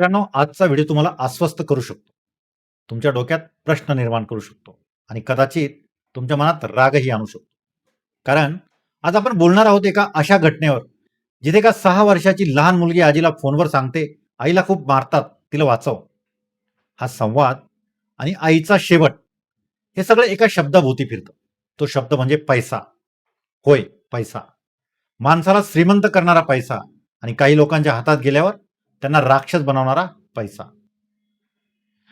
मित्रांनो आजचा व्हिडिओ तुम्हाला आश्वस्त करू शकतो. तुमच्या डोक्यात प्रश्न निर्माण करू शकतो आणि कदाचित तुमच्या मनात रागही आणू शकतो. कारण आज आपण बोलणार आहोत एका अशा घटनेवर जिथे का सहा वर्षाची लहान मुलगी आजीला फोनवर सांगते आईला खूप मारतात तिला वाचव. हा संवाद आणि आईचा शेवट हे सगळं एका शब्दाभोवती फिरतं. तो शब्द म्हणजे पैसा. होय पैसा. माणसाला श्रीमंत करणारा पैसा आणि काही लोकांच्या हातात गेल्यावर त्यांना राक्षस बनवणारा पैसा.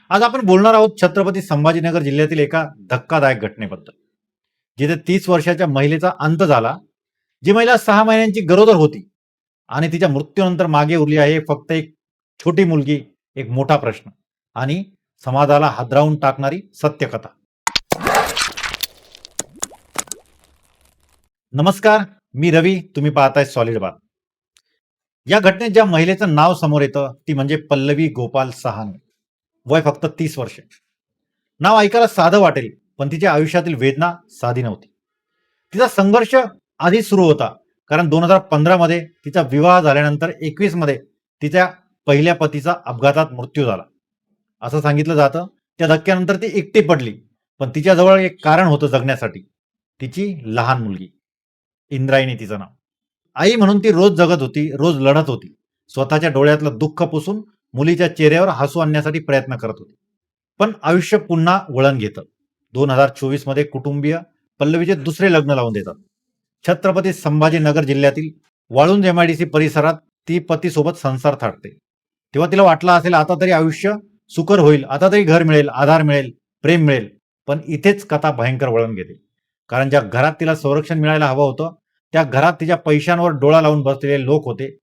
आज आपण बोलणार आहोत छत्रपती संभाजीनगर जिल्ह्यातील एका धक्कादायक घटनेबद्दल. जिथे तीस वर्षाच्या महिलेचा अंत झाला. जी महिला सहा महिन्यांची गरोदर होती. आणि तिच्या मृत्यूनंतर मागे उरली आहे फक्त एक छोटी मुलगी एक मोठा प्रश्न. आणि समाजाला हादरावून टाकणारी सत्यकथा. नमस्कार मी रवी तुम्ही पाहताय सॉलिड बात या घटनेत ज्या महिलेचं नाव समोर येतं ती म्हणजे पल्लवी गोपाल सहाने. वय फक्त तीस वर्ष. नाव ऐकायला साधं वाटेल पण तिच्या आयुष्यातील वेदना साधी नव्हती. तिचा संघर्ष आधी सुरू होता कारण दोन हजार पंधरा मध्ये तिचा विवाह झाल्यानंतर एकवीसमध्ये तिच्या पहिल्या पतीचा अपघातात मृत्यू झाला. असं सांगितलं जातं त्या धक्क्यानंतर ती एकटी पडली पण तिच्याजवळ एक कारण होतं जगण्यासाठी. तिची लहान मुलगी. इंद्रायणी तिचं नाव. आई म्हणून ती रोज जगत होती रोज लढत होती. स्वतःच्या डोळ्यातलं दुःख पुसून मुलीच्या चेहऱ्यावर हसू आणण्यासाठी प्रयत्न करत होती. पण आयुष्य पुन्हा वळण घेतं. दोन हजार चोवीसमध्ये कुटुंबीय पल्लवीचे दुसरे लग्न लावून देतात. छत्रपती संभाजीनगर जिल्ह्यातील वाळुंज एमआयडीसी परिसरात ती पतीसोबत संसार थाटते. तेव्हा तिला वाटलं असेल आता तरी आयुष्य सुकर होईल आता तरी घर मिळेल आधार मिळेल प्रेम मिळेल. पण इथेच कथा भयंकर वळण घेते. कारण ज्या घरात तिला संरक्षण मिळायला हवं होतं त्या घरात तिच्या पैशांवर डोळा लावून बसलेले लोक होते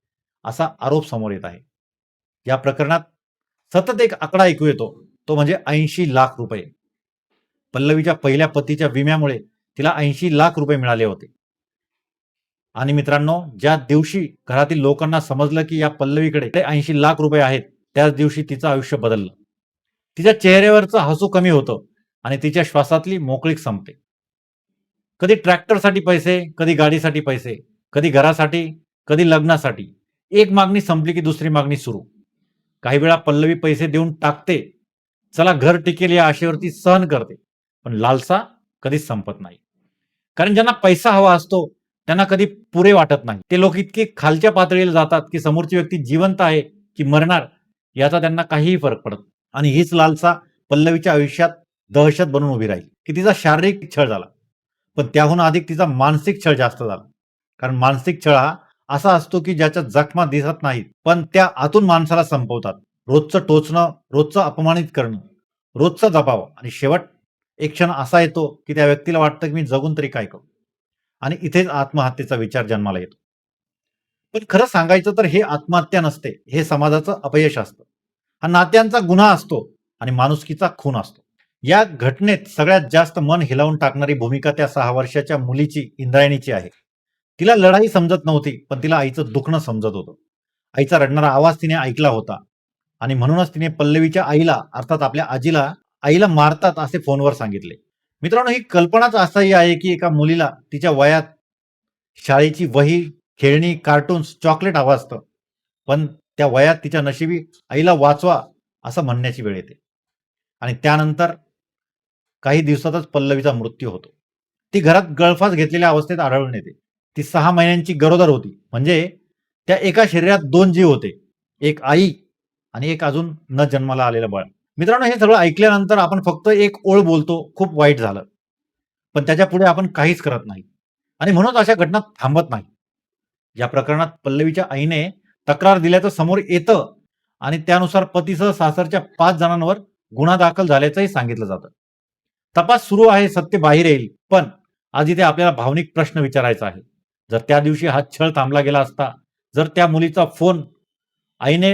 असा आरोप समोर येत आहे. या प्रकरणात सतत एक आकडा ऐकू येतो तो म्हणजे ऐंशी लाख रुपये. पल्लवीच्या पहिल्या पतीच्या विम्यामुळे तिला ऐंशी लाख रुपये मिळाले होते. आणि मित्रांनो ज्या दिवशी घरातील लोकांना समजलं की या पल्लवीकडे ते ऐंशी लाख रुपये आहेत त्याच दिवशी तिचं आयुष्य बदललं. तिच्या चेहऱ्यावरचं हसू कमी होतं आणि तिच्या श्वासातली मोकळीक संपते. कधी ट्रॅक्टरसाठी पैसे कधी गाडीसाठी पैसे कधी घरासाठी कधी लग्नासाठी. एक मागणी संपली की दुसरी मागणी सुरू. काही वेळा पल्लवी पैसे देऊन टाकते. चला घर टिकेल या आशेवरती सहन करते. पण लालसा कधीच संपत नाही. कारण ज्यांना पैसा हवा असतो त्यांना कधी पुरे वाटत नाही. ते लोक इतके खालच्या पातळीला जातात की समोरची व्यक्ती जिवंत आहे की मरणार याचा त्यांना काहीही फरक पडत आणि हीच लालसा पल्लवीच्या आयुष्यात दहशत बनून उभी राहील. की तिचा शारीरिक छळ झाला. पण त्याहून अधिक तिचा मानसिक छळ जास्त झाला. कारण मानसिक छळ हा असा असतो की ज्याच्या जखमा दिसत नाहीत पण त्या आतून माणसाला संपवतात. रोजचं टोचणं रोजचं अपमानित करणं रोजचा दबाव आणि शेवट एक क्षण असा येतो की त्या व्यक्तीला वाटतं की मी जगून तरी काय करू? आणि इथेच आत्महत्येचा विचार जन्माला येतो. पण खरं सांगायचं तर हे आत्महत्या नसते हे समाजाचं अपयश असतं. हा नात्यांचा गुन्हा असतो आणि माणुसकीचा खून असतो. या घटनेत सगळ्यात जास्त मन हिलावून टाकणारी भूमिका त्या सहा वर्षाच्या मुलीची इंद्रायणीची आहे. तिला लढाई समजत नव्हती पण तिला आईचं दुखणं समजत होतं. आईचा रडणारा आवाज तिने ऐकला होता. आणि म्हणूनच तिने पल्लवीच्या आईला अर्थात आपल्या आजीला आईला मारतात असे फोनवर सांगितले. मित्रांनो ही कल्पनाच असाही आहे की एका मुलीला तिच्या वयात शाळेची वही खेळणी कार्टून्स चॉकलेट हवं असतं. पण त्या वयात तिच्या नशिबी आईला वाचवा असं म्हणण्याची वेळ येते. आणि त्यानंतर काही दिवसातच पल्लवीचा मृत्यू होतो. ती घरात गळफास घेतलेल्या अवस्थेत आढळून येते. ती सहा महिन्यांची गरोदर होती. म्हणजे त्या एका शरीरात दोन जीव होते. एक आई आणि एक अजून न जन्माला आलेलं बाळ. मित्रांनो हे सगळं ऐकल्यानंतर आपण फक्त एक ओळ बोलतो. खूप वाईट झालं. पण त्याच्या पुढे आपण काहीच करत नाही. आणि म्हणूनच अशा घटना थांबत नाही. या प्रकरणात पल्लवीच्या आईने तक्रार दिल्याचं समोर येतं आणि त्यानुसार पतीसह सासरच्या पाच जणांवर गुन्हा दाखल झाल्याचंही सांगितलं जातं. तपास सुरू आहे सत्य बाहेर येईल. पण आज इथे आपल्याला भावनिक प्रश्न विचारायचा आहे. जर त्या दिवशी हा छळ थांबला गेला असता जर त्या मुलीचा फोन आईने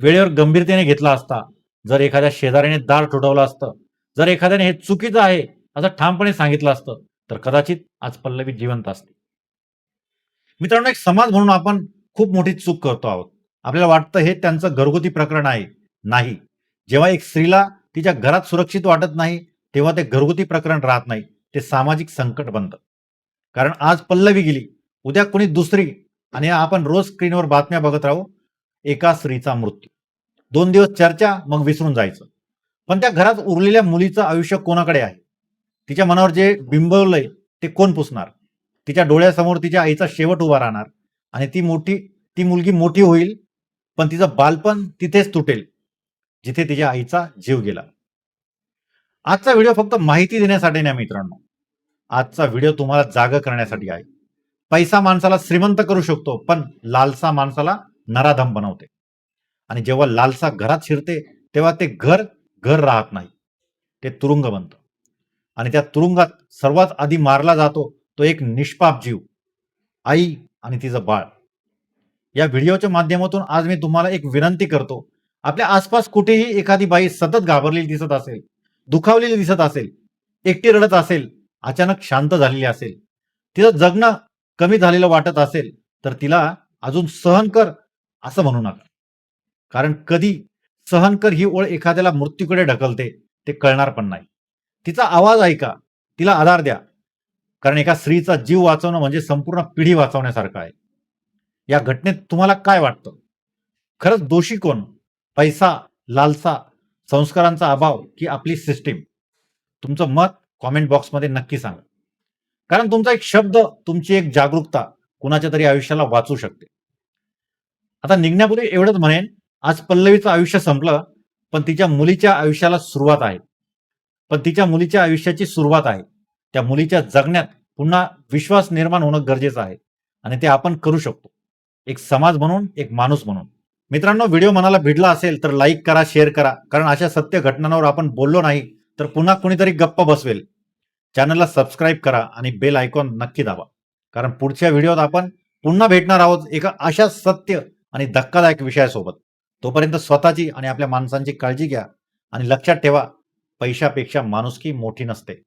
वेळेवर गंभीरतेने घेतला असता जर एखाद्या शेजाऱ्याने दार ठोठवलं असतं जर एखाद्याने हे चुकीचं आहे असं ठामपणे सांगितलं असतं तर कदाचित आज पल्लवी जिवंत असते. मित्रांनो एक समाज म्हणून आपण खूप मोठी चूक करतो आहोत. आपल्याला वाटतं हे त्यांचं घरगुती प्रकरण आहे. नाही. जेव्हा एक स्त्रीला तिच्या घरात सुरक्षित वाटत नाही तेव्हा ते घरगुती प्रकरण राहत नाही. ते सामाजिक संकट बनतं. कारण आज पल्लवी गेली. उद्या कोणी दुसरी. आणि आपण रोज स्क्रीनवर बातम्या बघत राहू. एका स्त्रीचा मृत्यू. दोन दिवस चर्चा मग विसरून जायचं. पण त्या घरात उरलेल्या मुलीचं आयुष्य कोणाकडे आहे? तिच्या मनावर जे बिंबवलंय ते कोण पुसणार? तिच्या डोळ्यासमोर तिच्या आईचा शेवट उभा राहणार. आणि ती मोठी ती मुलगी मोठी होईल. पण तिचं बालपण तिथेच तुटेल. जिथे तिच्या आईचा जीव गेला. आजचा व्हिडिओ फक्त माहिती देण्यासाठी नाही मित्रांनो. आजचा व्हिडिओ तुम्हाला जाग करण्यासाठी आहे. पैसा माणसाला श्रीमंत करू शकतो पण लालसा माणसाला नराधम बनवते. आणि जेव्हा लालसा घरात शिरते तेव्हा ते घर घर राहत नाही. ते तुरुंग बनतं. आणि त्या तुरुंगात सर्वात आधी मारला जातो तो एक निष्पाप जीव आई आणि तिचं बाळ. या व्हिडिओच्या माध्यमातून आज मी तुम्हाला एक विनंती करतो. आपल्या आसपास कुठेही एखादी बाई सतत घाबरलेली दिसत असेल दुखावलेली दिसत असेल एकटी रडत असेल अचानक शांत झालेली असेल तिचं जगणं कमी झालेलं वाटत असेल तर तिला अजून सहन कर असं म्हणू नका. कारण कधी सहन कर ही ओळ एखाद्याला मृत्यूकडे ढकलते ते कळणार पण नाही. तिचा आवाज ऐका तिला आधार द्या. कारण एका स्त्रीचा जीव वाचवणं म्हणजे संपूर्ण पिढी वाचवण्यासारखं आहे. या घटनेत तुम्हाला काय वाटतं? खरंच दोषी कोण? पैसा लालसा संस्कारांचा अभाव की आपली सिस्टीम तुमचं मत कॉमेंट बॉक्समध्ये नक्की सांगा. कारण तुमचा एक शब्द तुमची एक जागरूकता कुणाच्या तरी आयुष्याला वाचू शकते. आता निघण्यापूर्वी एवढंच म्हणेन आज पल्लवीचं आयुष्य संपलं पण तिच्या मुलीच्या आयुष्याला सुरुवात आहे. पण तिच्या मुलीच्या आयुष्याची सुरुवात आहे. त्या मुलीच्या जगण्यात पुन्हा विश्वास निर्माण होणं गरजेचं आहे. आणि ते आपण करू शकतो. एक समाज म्हणून एक माणूस म्हणून. मित्रांनो व्हिडिओ मनाला भिडला असेल तर लाईक करा शेअर करा. कारण अशा सत्य घटनांवर आपण बोललो नाही तर पुन्हा कुणीतरी गप्प बसवेल. चॅनलला सबस्क्राईब करा आणि बेल आयकॉन नक्की दाबा. कारण पुढच्या व्हिडिओत आपण पुन्हा भेटणार आहोत एका अशा सत्य आणि धक्कादायक विषयासोबत. तोपर्यंत स्वतःची आणि आपल्या माणसांची काळजी घ्या आणि लक्षात ठेवा पैशापेक्षा माणुसकी मोठी नसते.